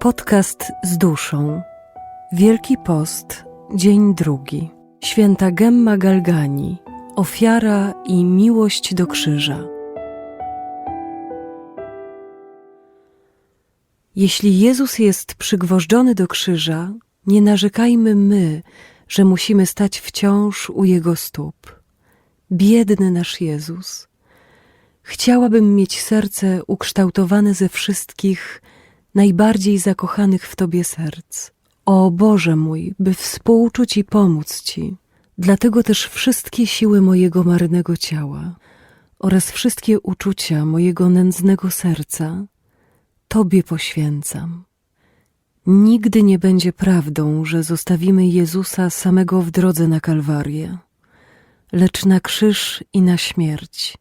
Podcast z duszą. Wielki Post, dzień drugi. Święta Gemma Galgani. Ofiara i miłość do krzyża. Jeśli Jezus jest przygwożdżony do krzyża, nie narzekajmy my, że musimy stać wciąż u Jego stóp. Biedny nasz Jezus. Chciałabym mieć serce ukształtowane ze wszystkich najbardziej zakochanych w Tobie serc. O Boże mój, by współczuć i pomóc Ci. Dlatego też wszystkie siły mojego marnego ciała oraz wszystkie uczucia mojego nędznego serca Tobie poświęcam. Nigdy nie będzie prawdą, że zostawimy Jezusa samego w drodze na Kalwarię, lecz na krzyż i na śmierć.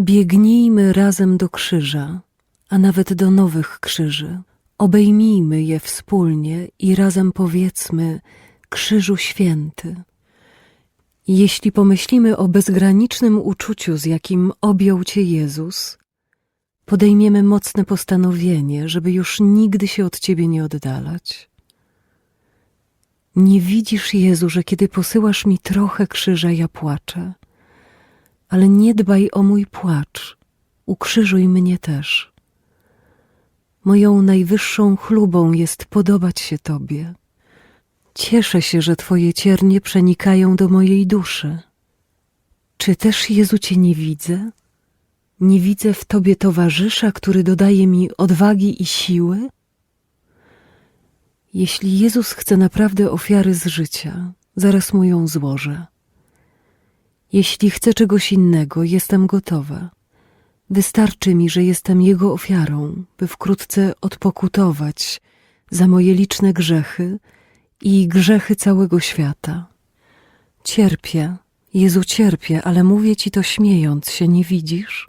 Biegnijmy razem do krzyża, a nawet do nowych krzyży. Obejmijmy je wspólnie i razem powiedzmy Krzyżu Święty. Jeśli pomyślimy o bezgranicznym uczuciu, z jakim objął Cię Jezus, podejmiemy mocne postanowienie, żeby już nigdy się od Ciebie nie oddalać. Nie widzisz, Jezu, że kiedy posyłasz mi trochę krzyża, ja płaczę, ale nie dbaj o mój płacz, ukrzyżuj mnie też. Moją najwyższą chlubą jest podobać się Tobie. Cieszę się, że Twoje ciernie przenikają do mojej duszy. Czy też, Jezu, Cię nie widzę? Nie widzę w Tobie towarzysza, który dodaje mi odwagi i siły? Jeśli Jezus chce naprawdę ofiary z życia, zaraz mu ją złożę. Jeśli chce czegoś innego, jestem gotowa. Wystarczy mi, że jestem Jego ofiarą, by wkrótce odpokutować za moje liczne grzechy i grzechy całego świata. Cierpię, Jezu, cierpię, ale mówię Ci to śmiejąc się, nie widzisz?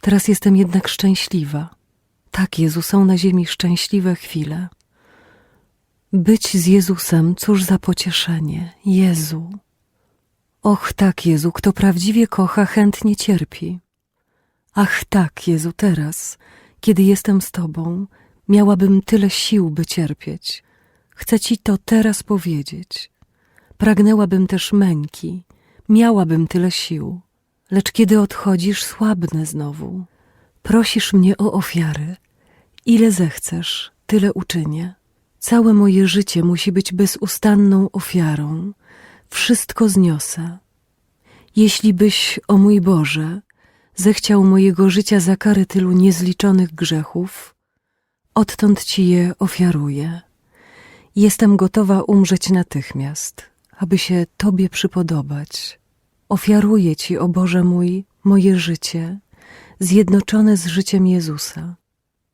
Teraz jestem jednak szczęśliwa. Tak, Jezu, są na ziemi szczęśliwe chwile. Być z Jezusem, cóż za pocieszenie, Jezu. Och, tak, Jezu, kto prawdziwie kocha, chętnie cierpi. Ach tak, Jezu, teraz, kiedy jestem z Tobą, miałabym tyle sił, by cierpieć. Chcę Ci to teraz powiedzieć. Pragnęłabym też męki, miałabym tyle sił, lecz kiedy odchodzisz, słabnę znowu. Prosisz mnie o ofiary. Ile zechcesz, tyle uczynię. Całe moje życie musi być bezustanną ofiarą. Wszystko zniosę. Jeśli byś, o mój Boże, zechciał mojego życia za karę tylu niezliczonych grzechów, odtąd ci je ofiaruję. Jestem gotowa umrzeć natychmiast, aby się Tobie przypodobać. Ofiaruję Ci, o Boże mój, moje życie, zjednoczone z życiem Jezusa.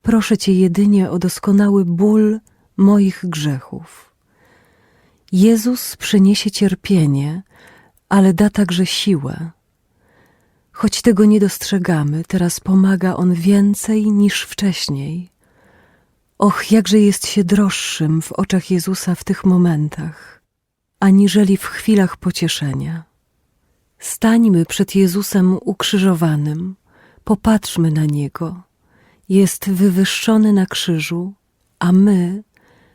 Proszę Cię jedynie o doskonały ból moich grzechów. Jezus przyniesie cierpienie, ale da także siłę. Choć tego nie dostrzegamy, teraz pomaga On więcej niż wcześniej. Och, jakże jest się droższym w oczach Jezusa w tych momentach, aniżeli w chwilach pocieszenia. Stańmy przed Jezusem ukrzyżowanym, popatrzmy na Niego. Jest wywyższony na krzyżu, a my,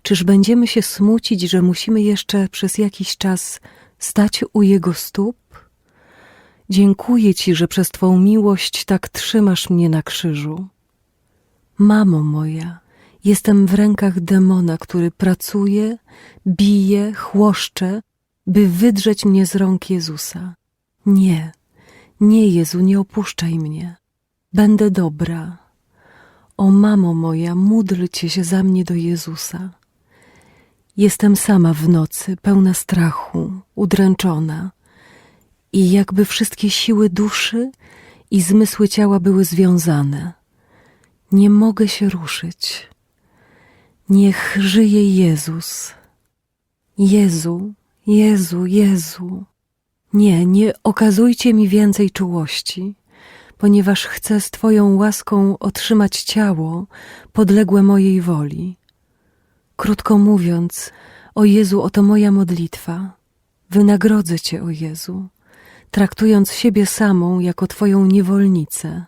czyż będziemy się smucić, że musimy jeszcze przez jakiś czas stać u Jego stóp? Dziękuję Ci, że przez Twą miłość tak trzymasz mnie na krzyżu. Mamo moja, jestem w rękach demona, który pracuje, bije, chłoszcze, by wydrzeć mnie z rąk Jezusa. Nie, nie, Jezu, nie opuszczaj mnie. Będę dobra. O mamo moja, módlcie się za mnie do Jezusa. Jestem sama w nocy, pełna strachu, udręczona i jakby wszystkie siły duszy i zmysły ciała były związane. Nie mogę się ruszyć. Niech żyje Jezus. Jezu, Jezu, Jezu. Nie, nie okazujcie mi więcej czułości, ponieważ chcę z Twoją łaską otrzymać ciało podległe mojej woli. Krótko mówiąc, o Jezu, oto moja modlitwa. Wynagrodzę Cię, o Jezu traktując siebie samą jako Twoją niewolnicę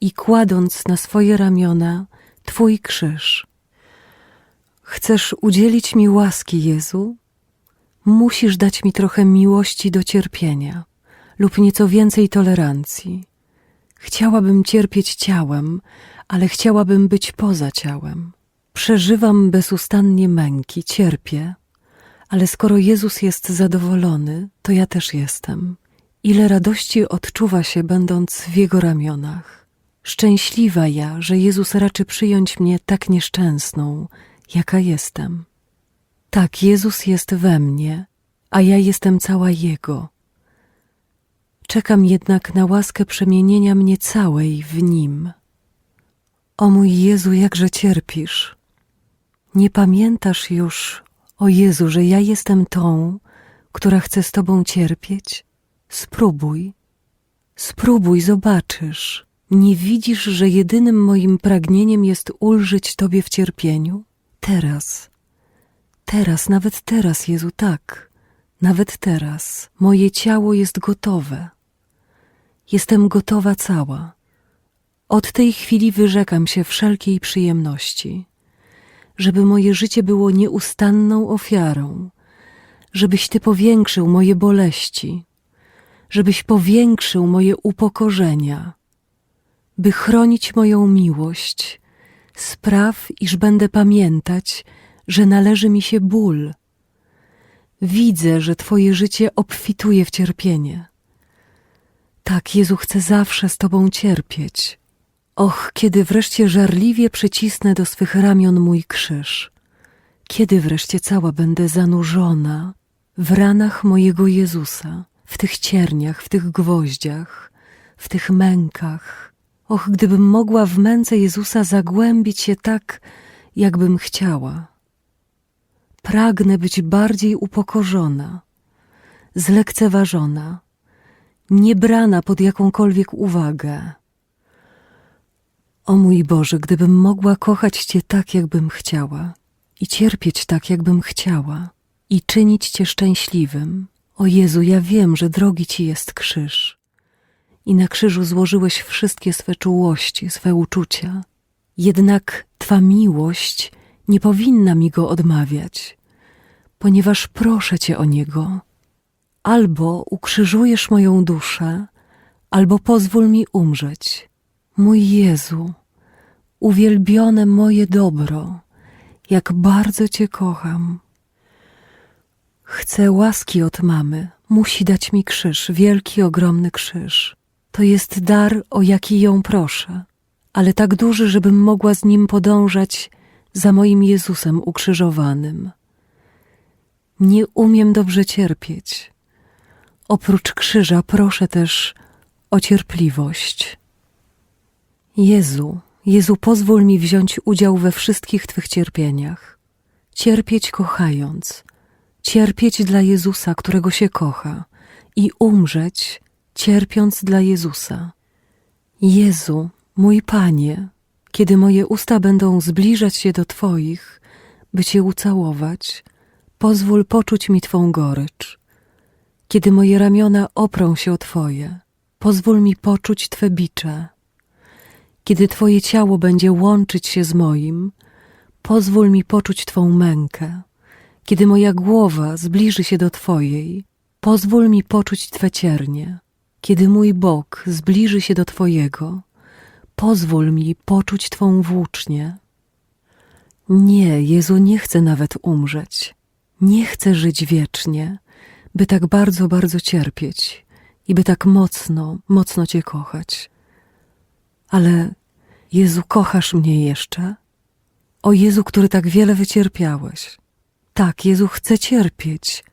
i kładąc na swoje ramiona Twój krzyż. Chcesz udzielić mi łaski, Jezu? Musisz dać mi trochę miłości do cierpienia lub nieco więcej tolerancji. Chciałabym cierpieć ciałem, ale chciałabym być poza ciałem. Przeżywam bezustannie męki, cierpię, ale skoro Jezus jest zadowolony, to ja też jestem. Ile radości odczuwa się, będąc w Jego ramionach. Szczęśliwa ja, że Jezus raczy przyjąć mnie tak nieszczęsną, jaka jestem. Tak, Jezus jest we mnie, a ja jestem cała Jego. Czekam jednak na łaskę przemienienia mnie całej w Nim. O mój Jezu, jakże cierpisz. Nie pamiętasz już, o Jezu, że ja jestem tą, która chce z Tobą cierpieć? Spróbuj, spróbuj, zobaczysz. Nie widzisz, że jedynym moim pragnieniem jest ulżyć Tobie w cierpieniu? Teraz, teraz, nawet teraz, Jezu, tak, nawet teraz, moje ciało jest gotowe. Jestem gotowa cała. Od tej chwili wyrzekam się wszelkiej przyjemności, żeby moje życie było nieustanną ofiarą, żebyś Ty powiększył moje boleści, żebyś powiększył moje upokorzenia, by chronić moją miłość. Spraw, iż będę pamiętać, że należy mi się ból. Widzę, że Twoje życie obfituje w cierpienie. Tak, Jezu, chcę zawsze z Tobą cierpieć. Och, kiedy wreszcie żarliwie przycisnę do swych ramion mój krzyż. Kiedy wreszcie cała będę zanurzona w ranach mojego Jezusa, w tych cierniach, w tych gwoździach, w tych mękach. Och, gdybym mogła w męce Jezusa zagłębić się tak, jakbym chciała. Pragnę być bardziej upokorzona, zlekceważona, nie brana pod jakąkolwiek uwagę. O mój Boże, gdybym mogła kochać Cię tak, jakbym chciała, i cierpieć tak, jakbym chciała, i czynić Cię szczęśliwym. O Jezu, ja wiem, że drogi Ci jest krzyż. I na krzyżu złożyłeś wszystkie swe czułości, swe uczucia. Jednak Twa miłość nie powinna mi go odmawiać, ponieważ proszę Cię o niego. Albo ukrzyżujesz moją duszę, albo pozwól mi umrzeć. Mój Jezu, uwielbione moje dobro, jak bardzo Cię kocham. Chcę łaski od mamy, musi dać mi krzyż, wielki, ogromny krzyż. To jest dar, o jaki ją proszę, ale tak duży, żebym mogła z nim podążać za moim Jezusem ukrzyżowanym. Nie umiem dobrze cierpieć. Oprócz krzyża proszę też o cierpliwość. Jezu, Jezu, pozwól mi wziąć udział we wszystkich Twych cierpieniach. Cierpieć kochając, cierpieć dla Jezusa, którego się kocha, i umrzeć, cierpiąc dla Jezusa. Jezu, mój Panie, kiedy moje usta będą zbliżać się do Twoich, by Cię ucałować, pozwól poczuć mi Twą gorycz. Kiedy moje ramiona oprą się o Twoje, pozwól mi poczuć Twe bicze. Kiedy Twoje ciało będzie łączyć się z moim, pozwól mi poczuć Twą mękę. Kiedy moja głowa zbliży się do Twojej, pozwól mi poczuć Twe ciernie. Kiedy mój bok zbliży się do Twojego, pozwól mi poczuć Twą włócznię. Nie, Jezu, nie chcę nawet umrzeć. Nie chcę żyć wiecznie, by tak bardzo, bardzo cierpieć i by tak mocno, mocno Cię kochać. Ale Jezu, kochasz mnie jeszcze? O Jezu, który tak wiele wycierpiałeś. Tak, Jezu, chcę cierpieć,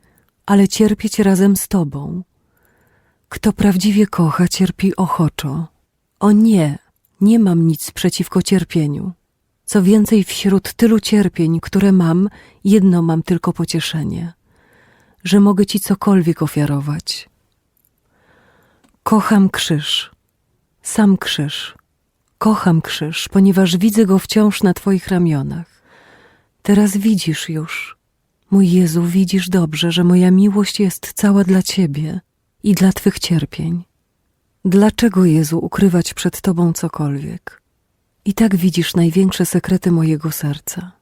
ale cierpieć razem z Tobą. Kto prawdziwie kocha, cierpi ochoczo. O nie, nie mam nic przeciwko cierpieniu. Co więcej, wśród tylu cierpień, które mam, jedno mam tylko pocieszenie, że mogę Ci cokolwiek ofiarować. Kocham krzyż, sam krzyż. Kocham krzyż, ponieważ widzę go wciąż na Twoich ramionach. Teraz widzisz już, mój Jezu, widzisz dobrze, że moja miłość jest cała dla Ciebie i dla Twych cierpień. Dlaczego, Jezu, ukrywać przed Tobą cokolwiek? I tak widzisz największe sekrety mojego serca.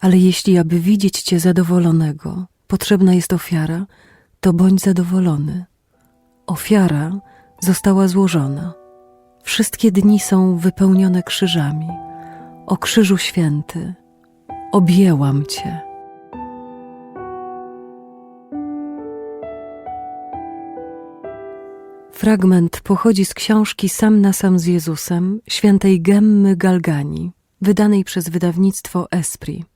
Ale jeśli aby widzieć Cię zadowolonego, potrzebna jest ofiara, to bądź zadowolony. Ofiara została złożona. Wszystkie dni są wypełnione krzyżami. O krzyżu święty, objęłam Cię. Fragment pochodzi z książki Sam na sam z Jezusem świętej Gemmy Galgani, wydanej przez wydawnictwo Esprit.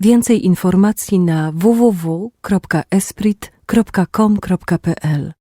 Więcej informacji na www.esprit.com.pl